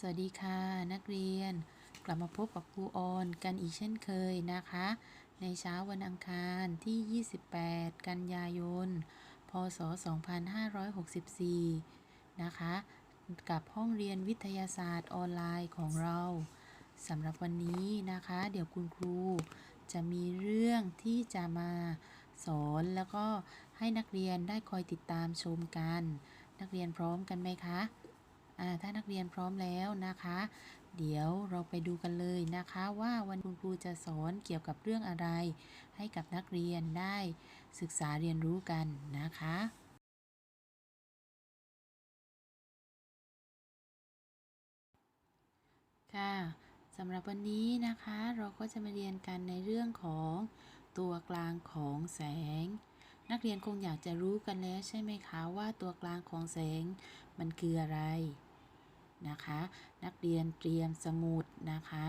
สวัสดีค่ะนักเรียน กลับมาพบกับครูออนกันอีกเช่นเคยนะคะ ในเช้าวันอังคารที่ 28 กันยายน พศ 2564 นะคะ กับห้องเรียนวิทยาศาสตร์ออนไลน์ของเราสำหรับวันนี้นะคะ เดี๋ยวคุณครู จะมีเรื่องที่จะมาสอนแล้วก็ให้นักเรียนได้คอยติดตามชมกัน นักเรียนพร้อมกันไหมคะ ถ้านักเรียนพร้อมแล้วนะคะ เดี๋ยวเราไปดูกันเลยนะคะว่าวันคุณครูจะสอนเกี่ยวกับเรื่องอะไร ให้กับนักเรียนได้ศึกษาเรียนรู้กันนะคะค่ะสำหรับวันนี้นะคะเราก็จะมาเรียนกันในเรื่องของตัวกลางของแสง นักเรียนคงอยากจะรู้กันแล้วใช่ไหมคะว่าตัวกลางของแสงมันคืออะไร นะคะ นักเรียนเตรียมสมุดนะคะ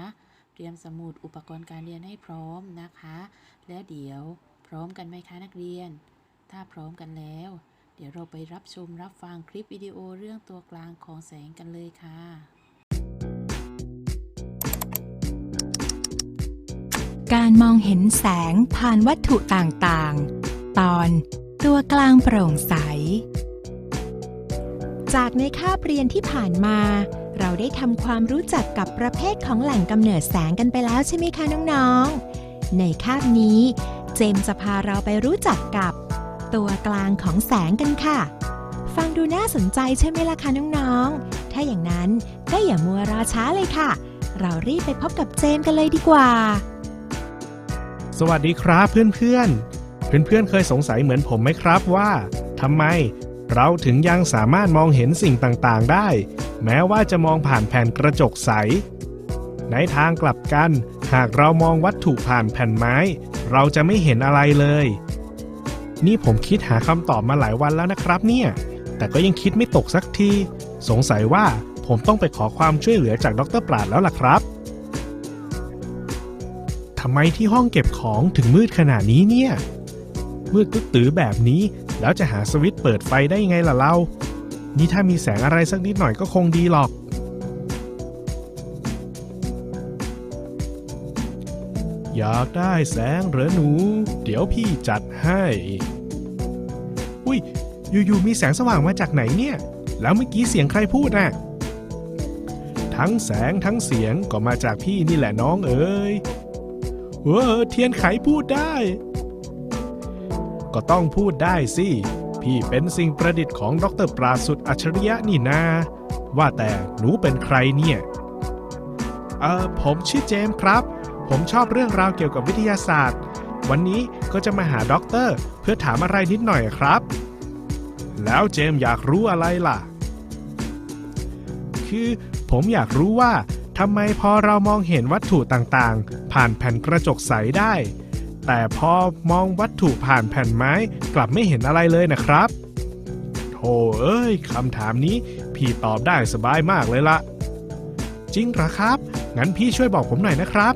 เตรียมสมุดอุปกรณ์การเรียนให้พร้อมนะคะ แล้วเดี๋ยวพร้อมกันไหมคะนักเรียน ถ้าพร้อมกันแล้ว เดี๋ยวเราไปรับชมรับฟังคลิปวิดีโอเรื่องตัวกลางของแสงกันเลยค่ะการมองเห็นแสงผ่านวัตถุต่างๆ ตอนตัวกลางโปร่งใส จากในคาบเรียนที่ผ่านมา เราได้ทำความรู้จักกับประเภทของแหล่งกำเนิดแสงกันไปแล้วใช่ไหมคะน้องๆ ในคาบนี้ เจมส์จะพาเราไปรู้จักกับ ตัวกลางของแสงกันค่ะ ฟังดูน่าสนใจใช่ไหมล่ะคะน้องๆ ถ้าอย่างนั้นก็อย่ามัวรอช้าเลยค่ะ เรารีบไปพบกับเจมส์กันเลยดีกว่า สวัสดีครับเพื่อนๆ เพื่อนๆเคยสงสัยเหมือนผมไหมครับว่าทำไม เราถึงยังสามารถมองเห็นสิ่งต่างๆ ได้ แม้ว่าจะมองผ่านแผ่นกระจกใส ในทางกลับกัน หากเรามองวัตถุผ่านแผ่นไม้ เราจะไม่เห็นอะไรเลย นี่ผมคิดหาคำตอบมาหลายวันแล้วนะครับเนี่ย แต่ก็ยังคิดไม่ตกสักที สงสัยว่าผมต้องไปขอความช่วยเหลือจากดรปราดแล้วล่ะครับทำไมที่ห้องเก็บของถึงมืดขนาดนี้เนี่ยมืดตึ๊ดตือแบบนี้ แล้วจะหาสวิตช์เปิดไฟได้ยังไงล่ะเรา นี่ถ้ามีแสงอะไรสักนิดหน่อยก็คงดีหรอก อยากได้แสงเหรอหนู เดี๋ยวพี่จัดให้ อุ้ย อยู่ๆมีแสงสว่างมาจากไหนเนี่ย แล้วเมื่อกี้เสียงใครพูดน่ะ ทั้งแสงทั้งเสียงก็มาจากพี่นี่แหละน้องเอ๋ยเออเทียนไขพูดได้ ก็ต้องพูดได้สิ พี่เป็นสิ่งประดิษฐ์ของดรปราสุดอัจฉริยะนี่นา ว่าแต่หนูเป็นใครเนี่ย เออผมชื่อเจมส์ครับ ผมชอบเรื่องราวเกี่ยวกับวิทยาศาสตร์ วันนี้ก็จะมาหาด็อกเตอร์เพื่อถามอะไรนิดหน่อยครับ แล้วเจมส์อยากรู้อะไรล่ะ คือผมอยากรู้ว่าทำไมพอเรามองเห็นวัตถุต่างๆ ผ่านแผ่นกระจกใสได้ แต่พอมองวัตถุผ่านแผ่นไม้กลับไม่เห็นอะไรเลยนะครับโธ่เอ้ยคำถามนี้พี่ตอบได้สบายมากเลยละจริงหรอครับ งั้นพี่ช่วยบอกผมหน่อยนะครับ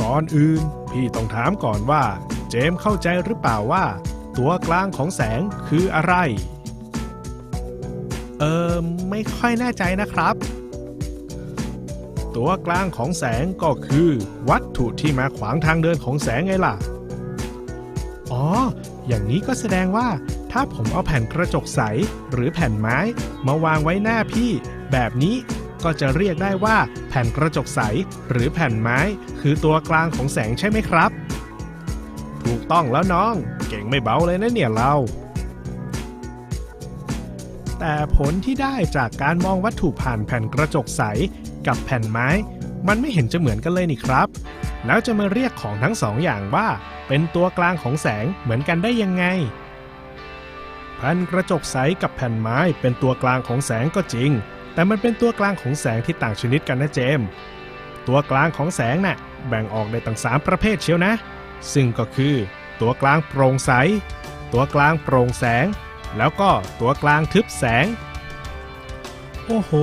ก่อนอื่น พี่ต้องถามก่อนว่า เจมเข้าใจหรือเปล่าว่า ตัวกลางของแสงคืออะไร เออไม่ค่อยแน่ใจนะครับ ตัวกลางของแสงก็คือ วัตถุที่มาขวางทางเดินของแสงไงล่ะ อ๋อ อย่างนี้ก็แสดงว่า ถ้าผมเอาแผ่นกระจกใส หรือแผ่นไม้ มาวางไว้หน้าพี่ แบบนี้ก็จะเรียกได้ว่า แผ่นกระจกใส หรือแผ่นไม้ คือตัวกลางของแสงใช่ไหมครับ ถูกต้องแล้วน้อง เก่งไม่เบาเลยนะเนี่ยเราแต่ผลที่ได้จากการมองวัตถุผ่านแผ่นกระจกใส กับแผ่นไม้ มันไม่เห็นจะเหมือนกันเลยนี่ครับ แล้วจะมาเรียกของทั้งสองอย่างว่า เป็นตัวกลางของแสงเหมือนกันได้ยังไง แผ่นกระจกใสกับแผ่นไม้เป็นตัวกลางของแสงก็จริง แต่มันเป็นตัวกลางของแสงที่ต่างชนิดกันนะเจมส์ตัวกลางของแสงน่ะแบ่งออกได้ตั้งสามประเภทเชียวนะ ซึ่งก็คือ ตัวกลางโปร่งใส ตัวกลางโปร่งแสง แล้วก็ตัวกลางทึบแสง โอ้โห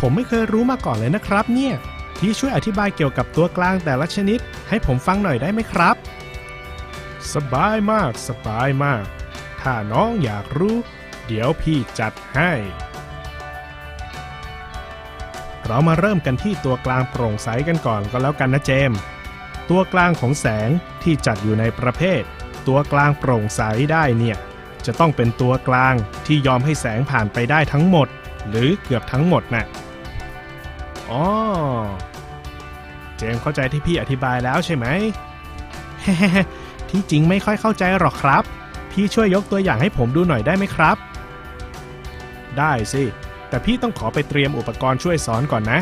ผมไม่เคยรู้มาก่อนเลยนะครับ เนี่ยที่ช่วยอธิบายเกี่ยวกับตัวกลางแต่ละชนิด ให้ผมฟังหน่อยได้ไหมครับ สบายมากสบายมาก ถ้าน้องอยากรู้ เดี๋ยวพี่จัดให้ เรามาเริ่มกันที่ตัวกลางโปร่งใสกันก่อนก็แล้วกันนะเจมส์ตัวกลางของแสงที่จัดอยู่ในประเภท ตัวกลางโปร่งใสได้เนี่ย จะต้องเป็นตัวกลางที่ยอมให้แสงผ่านไปได้ทั้งหมด หรือเกือบทั้งหมดน่ะอ๋อ เจมเข้าใจที่พี่อธิบายแล้วใช่ไหม ที่จริงไม่ค่อยเข้าใจหรอกครับ พี่ช่วยยกตัวอย่างให้ผมดูหน่อยได้ไหมครับ ได้สิ แต่พี่ต้องขอไปเตรียมอุปกรณ์ช่วยสอนก่อนนะ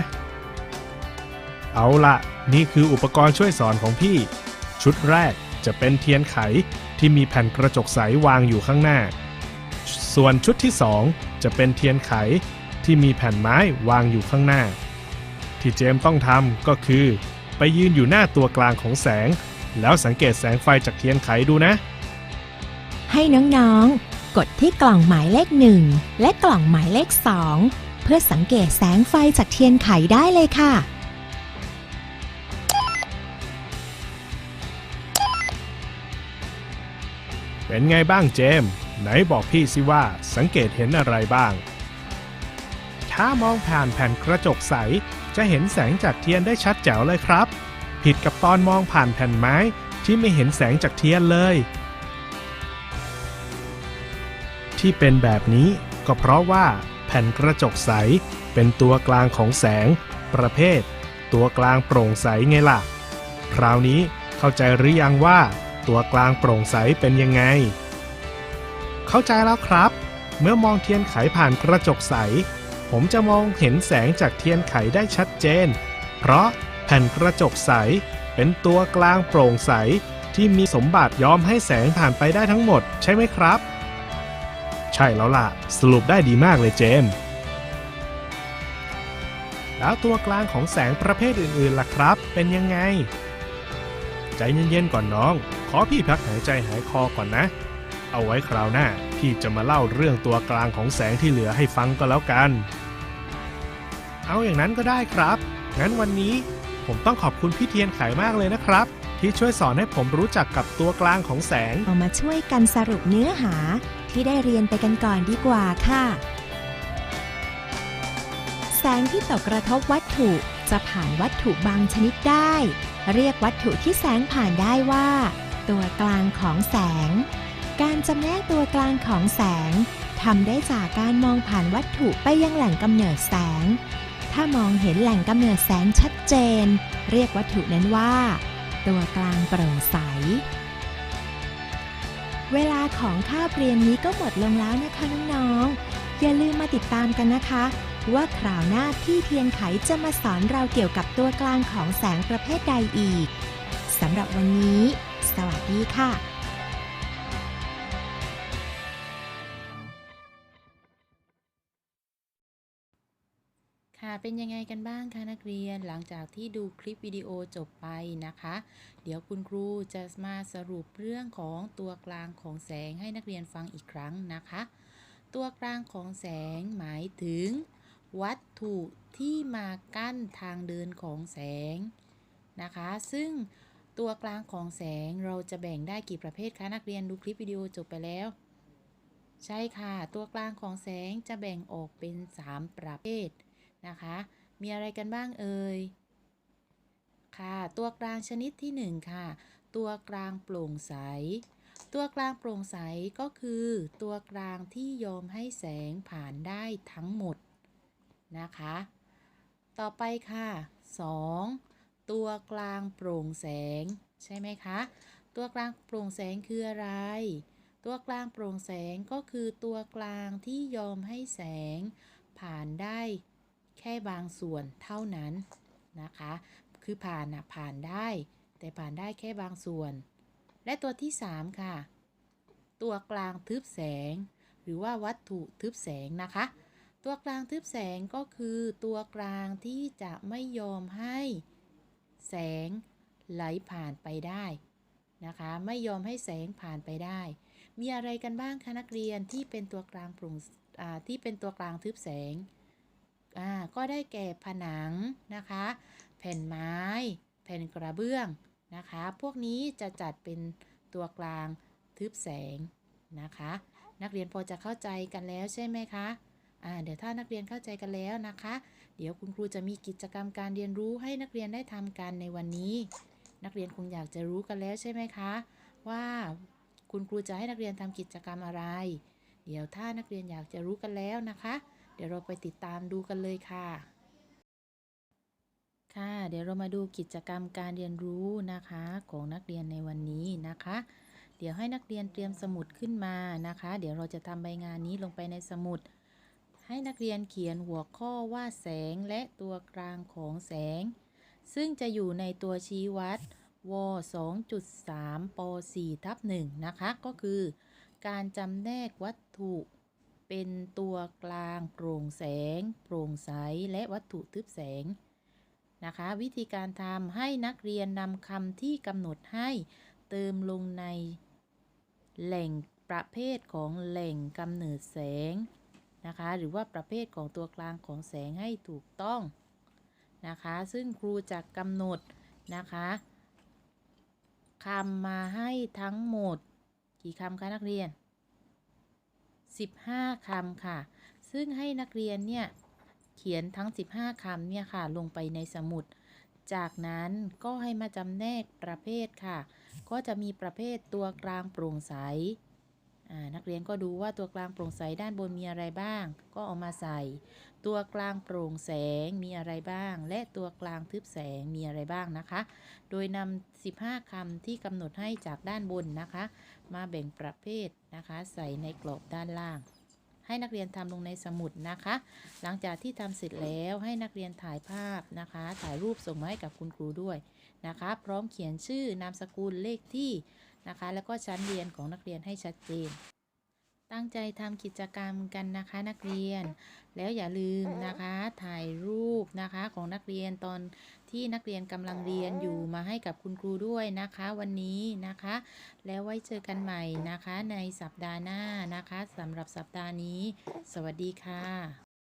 เอาละนี่คืออุปกรณ์ช่วยสอนของพี่ ชุดแรกจะเป็นเทียนไขที่มีแผ่นกระจกใสวางอยู่ข้างหน้า ส่วนชุดที่สองจะเป็นเทียนไขที่มีแผ่นไม้วางอยู่ข้างหน้า ที่เจมส์ต้องทำก็คือ ไปยืนอยู่หน้าตัวกลางของแสง แล้วสังเกตแสงไฟจากเทียนไขดูนะ ให้น้องๆ กดที่กล่องหมายเลข1และกล่องหมายเลข2เพื่อสังเกตแสงไฟจากเทียนไขได้เลยค่ะเป็นไงบ้างเจมส์ ไหนบอกพี่สิว่าสังเกตเห็นอะไรบ้าง ถ้ามองผ่านแผ่นกระจกใส จะเห็นแสงจากเทียนได้ชัดแจ๋วเลยครับ ผิดกับตอนมองผ่านแผ่นไม้ที่ไม่เห็นแสงจากเทียนเลย ที่เป็นแบบนี้ก็เพราะว่า แผ่นกระจกใสเป็นตัวกลางของแสง ประเภท ตัวกลางโปร่งใสไงล่ะ คราวนี้เข้าใจหรือยังว่า ตัวกลางโปร่งใสเป็นยังไง เข้าใจแล้วครับ เมื่อมองเทียนไขผ่านกระจกใส ผมจะมองเห็นแสงจากเทียนไขได้ชัดเจน เพราะแผ่นกระจกใส เป็นตัวกลางโปร่งใสที่มีสมบัติยอมให้แสงผ่านไปได้ทั้งหมด ใช่ไหมครับ ใช่แล้วล่ะ สรุปได้ดีมากเลยเจมส์แล้วตัวกลางของแสงประเภทอื่นๆล่ะครับ เป็นยังไง ใจเย็นๆก่อนน้อง ขอพี่พักหายใจหายคอก่อนนะ เอาไว้คราวหน้าพี่จะมาเล่าเรื่องตัวกลางของแสงที่เหลือให้ฟังก็แล้วกัน เอาอย่างนั้นก็ได้ครับ งั้นวันนี้ผมต้องขอบคุณพี่เทียนไขมากเลยนะครับ ที่ช่วยสอนให้ผมรู้จักกับตัวกลางของแสง เอามาช่วยกันสรุปเนื้อหาที่ได้เรียนไปกันก่อนดีกว่าค่ะ แสงที่ตกกระทบวัตถุจะผ่านวัตถุบางชนิดได้ เรียกวัตถุที่แสงผ่านได้ว่า ตัวกลางของแสง การจำแนกตัวกลางของแสงทำได้จากการมองผ่านวัตถุไปยังแหล่งกำเนิดแสง ถ้ามองเห็นแหล่งกำเนิดแสงชัดเจน เรียกวัตถุนั้นว่า ตัวกลางโปร่งใส เวลาของคาบเรียนนี้ก็หมดลงแล้วนะคะน้องๆ อย่าลืมมาติดตามกันนะคะ ว่าคราวหน้าพี่เทียนไขจะมาสอนเราเกี่ยวกับตัวกลางของแสงประเภทใดอีกสำหรับวันนี้ สวัสดีค่ะ เป็นยังไงกันบ้างคะนักเรียนหลังจากที่ดูคลิปวิดีโอจบไปนะคะ เดี๋ยวคุณครูจะมาสรุปเรื่องของตัวกลางของแสงให้นักเรียนฟังอีกครั้งนะคะ ตัวกลางของแสงหมายถึง วัตถุที่มากั้นทางเดินของแสงนะคะ ซึ่งตัวกลางของแสงเราจะแบ่งได้กี่ประเภทคะนักเรียนดูคลิปวิดีโอจบไปแล้ว ใช่ค่ะ ตัวกลางของแสงจะแบ่งออกเป็น 3 ประเภท นะคะ มีอะไรกันบ้างเอ่ย ค่ะ ตัวกลางชนิดที่ 1 ค่ะ ตัวกลางโปร่งใส ตัวกลางโปร่งใสก็คือ ตัวกลางที่ยอมให้แสงผ่านได้ทั้งหมดนะคะ ต่อไปค่ะ 2. ตัวกลางโปร่งแสง ใช่ไหมคะ ตัวกลางโปร่งแสงคืออะไร ตัวกลางโปร่งแสงก็คือตัวกลางที่ยอมให้แสงผ่านได้ แค่บางส่วนเท่านั้นนะคะ คือผ่านนะผ่านได้ แต่ผ่านได้แค่บางส่วน และตัวที่ 3 ค่ะ ตัวกลางทึบแสง หรือว่าวัตถุทึบแสงนะคะ ตัวกลางทึบแสงก็คือตัวกลางที่จะไม่ยอมให้แสงไหลผ่านไปได้นะคะ ไม่ยอมให้แสงผ่านไปได้ มีอะไรกันบ้างคะนักเรียนที่เป็นตัวกลางปร่งที่เป็นตัวกลางทึบแสง อ่าก็ได้แก่ผนังนะคะ แผ่นไม้ แผ่นกระเบื้องนะคะ พวกนี้จะจัดเป็นตัวกลางทึบแสงนะคะ นักเรียนพอจะเข้าใจกันแล้วใช่ไหมคะอ่าเดี๋ยวถ้านักเรียนเข้าใจกันแล้วนะคะ เดี๋ยวคุณครูจะมีกิจกรรมการเรียนรู้ให้นักเรียนได้ทำกันในวันนี้ นักเรียนคงอยากจะรู้กันแล้วใช่ไหมคะ ว่าคุณครูจะให้นักเรียนทำกิจกรรมอะไร เดี๋ยวถ้านักเรียนอยากจะรู้กันแล้วนะคะ เดี๋ยวเราไปติดตามดูกันเลยค่ะ ค่ะ เดี๋ยวเรามาดูกิจกรรมการเรียนรู้นะคะของนักเรียนในวันนี้นะคะ เดี๋ยวให้นักเรียนเตรียมสมุดขึ้นมานะคะ เดี๋ยวเราจะทำใบงานนี้ลงไปในสมุด ให้นักเรียนเขียนหัวข้อว่าแสงและตัวกลางของแสง ซึ่งจะอยู่ในตัวชี้วัดว2.3ป4ทับ1นะคะ ก็คือ การจำแนกวัตถุ เป็นตัวกลางโปร่งแสง โปร่งใส และวัตถุทึบแสงนะคะ วิธีการทำให้นักเรียนนำคำที่กำหนดให้เติมลงใน แหล่งประเภทของแหล่งกำเนิดแสงนะคะ หรือว่าประเภทของตัวกลางของแสงให้ถูกต้องนะคะ ซึ่งครูจะกำหนดนะคะคำมาให้ทั้งหมด กี่คำคะนักเรียน 15คำค่ะ ซึ่งให้นักเรียนเนี่ยเขียนทั้ง 15คำเนี่ยค่ะ ลงไปในสมุด จากนั้นก็ให้มาจำแนกประเภทค่ะ ก็จะมีประเภทตัวกลางโปร่งใส นักเรียนก็ดูว่าตัวกลางโปร่งใสด้านบนมีอะไรบ้าง ก็เอามาใส่ ตัวกลางโปร่งแสงมีอะไรบ้าง และตัวกลางทึบแสงมีอะไรบ้างนะคะ โดยนำ15คำที่กำหนดให้จากด้านบนนะคะ มาแบ่งประเภทนะคะ ใส่ในกรอบด้านล่าง ให้นักเรียนทำลงในสมุดนะคะ หลังจากที่ทำเสร็จแล้วให้นักเรียนถ่ายภาพนะคะ ถ่ายรูปส่งมาให้กับคุณครูด้วย นะคะ พร้อมเขียนชื่อนามสกุลเลขที่นะคะ แล้วก็ชั้นเรียนของนักเรียนให้ชัดเจน ตั้งใจทำกิจกรรมกันนะคะนักเรียน แล้วอย่าลืมนะคะถ่ายรูปนะคะของนักเรียนตอนที่นักเรียนกำลังเรียนอยู่มาให้กับคุณครูด้วยนะคะวันนี้นะคะ แล้วไว้เจอกันใหม่นะคะในสัปดาห์หน้านะคะสำหรับสัปดาห์นี้ สวัสดีค่ะ